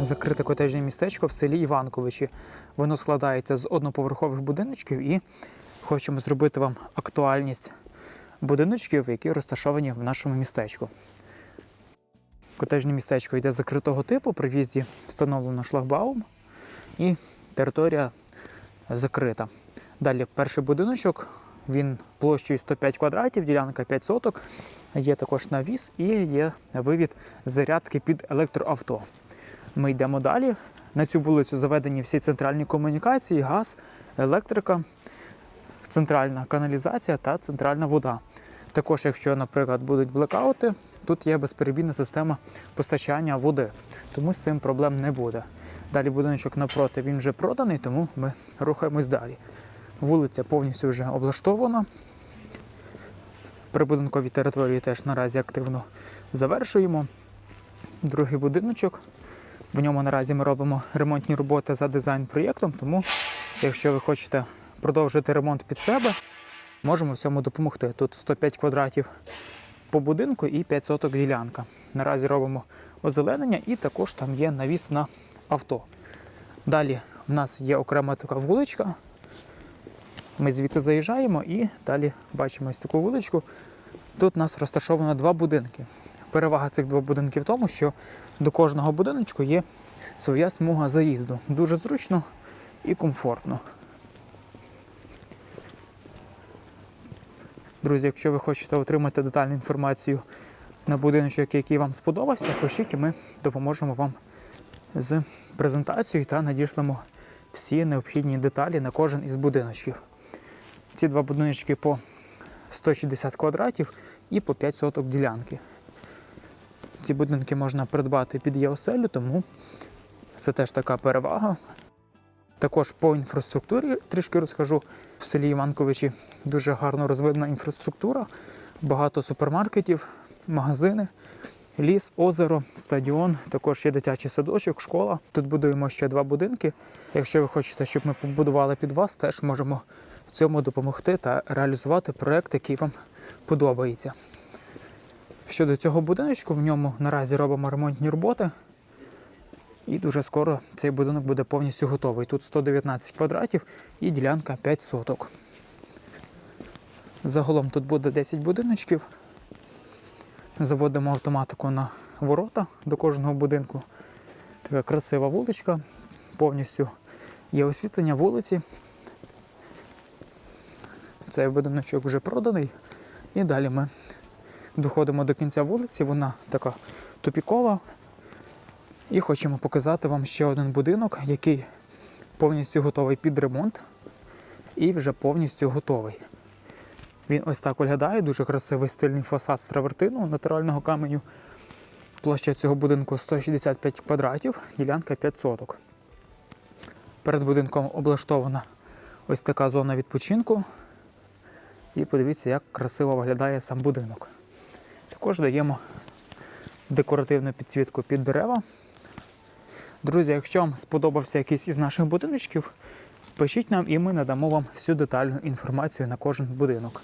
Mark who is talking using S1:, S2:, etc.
S1: Закрите котежне містечко в селі Іванковичі. Воно складається з одноповерхових будиночків і хочемо зробити вам актуальність будиночків, які розташовані в нашому містечку. Котежне містечко йде закритого типу, при в'їзді встановлено шлагбаум і територія закрита. Далі перший будиночок, він площею 105 квадратів, ділянка 5 соток. Є також навіс і є вивід зарядки під електроавто. Ми йдемо далі. На цю вулицю заведені всі центральні комунікації, газ, електрика, центральна каналізація та центральна вода. Також, якщо, наприклад, будуть блекаути, тут є безперебійна система постачання води, тому з цим проблем не буде. Далі будиночок напроти він вже проданий, тому ми рухаємось далі. Вулиця повністю вже облаштована. Прибудинкові території теж наразі активно завершуємо. Другий будиночок. В ньому наразі ми робимо ремонтні роботи за дизайн-проєктом, тому якщо ви хочете продовжити ремонт під себе, можемо в цьому допомогти. Тут 105 квадратів по будинку і 5 соток ділянка. Наразі робимо озеленення і також там є навіс на авто. Далі в нас є окрема така вуличка. Ми звідти заїжджаємо і далі бачимо ось таку вуличку. Тут у нас розташовано два будинки. Перевага цих двох будинків в тому, що до кожного будиночку є своя смуга заїзду. Дуже зручно і комфортно. Друзі, якщо ви хочете отримати детальну інформацію на будиночок, який вам сподобався, пишіть і ми допоможемо вам з презентацією та надішлемо всі необхідні деталі на кожен із будиночків. Ці два будиночки по 160 квадратів і по 5 соток ділянки. Ці будинки можна придбати під ЄОСЕЛю, тому це теж така перевага. Також по інфраструктурі трішки розкажу. В селі Іванковичі дуже гарно розвинена інфраструктура, багато супермаркетів, магазини, ліс, озеро, стадіон, також є дитячий садочок, школа. Тут будуємо ще два будинки. Якщо ви хочете, щоб ми побудували під вас, теж можемо в цьому допомогти та реалізувати проект, який вам подобається. Щодо цього будиночку, в ньому наразі робимо ремонтні роботи. І дуже скоро цей будинок буде повністю готовий. Тут 119 квадратів і ділянка 5 соток. Загалом тут буде 10 будиночків. Заводимо автоматику на ворота до кожного будинку. Така красива вуличка, повністю є освітлення вулиці. Цей будиночок вже проданий. І далі ми доходимо до кінця вулиці, вона така тупікова. І хочемо показати вам ще один будинок, який повністю готовий під ремонт і вже повністю готовий. Він ось так виглядає, дуже красивий стильний фасад з травертину натурального каменю. Площа цього будинку 165 квадратів, ділянка 5 соток. Перед будинком облаштована ось така зона відпочинку. І подивіться, як красиво виглядає сам будинок. Також даємо декоративну підсвітку під дерева. Друзі, якщо вам сподобався якийсь із наших будиночків, пишіть нам і ми надамо вам всю детальну інформацію на кожен будинок.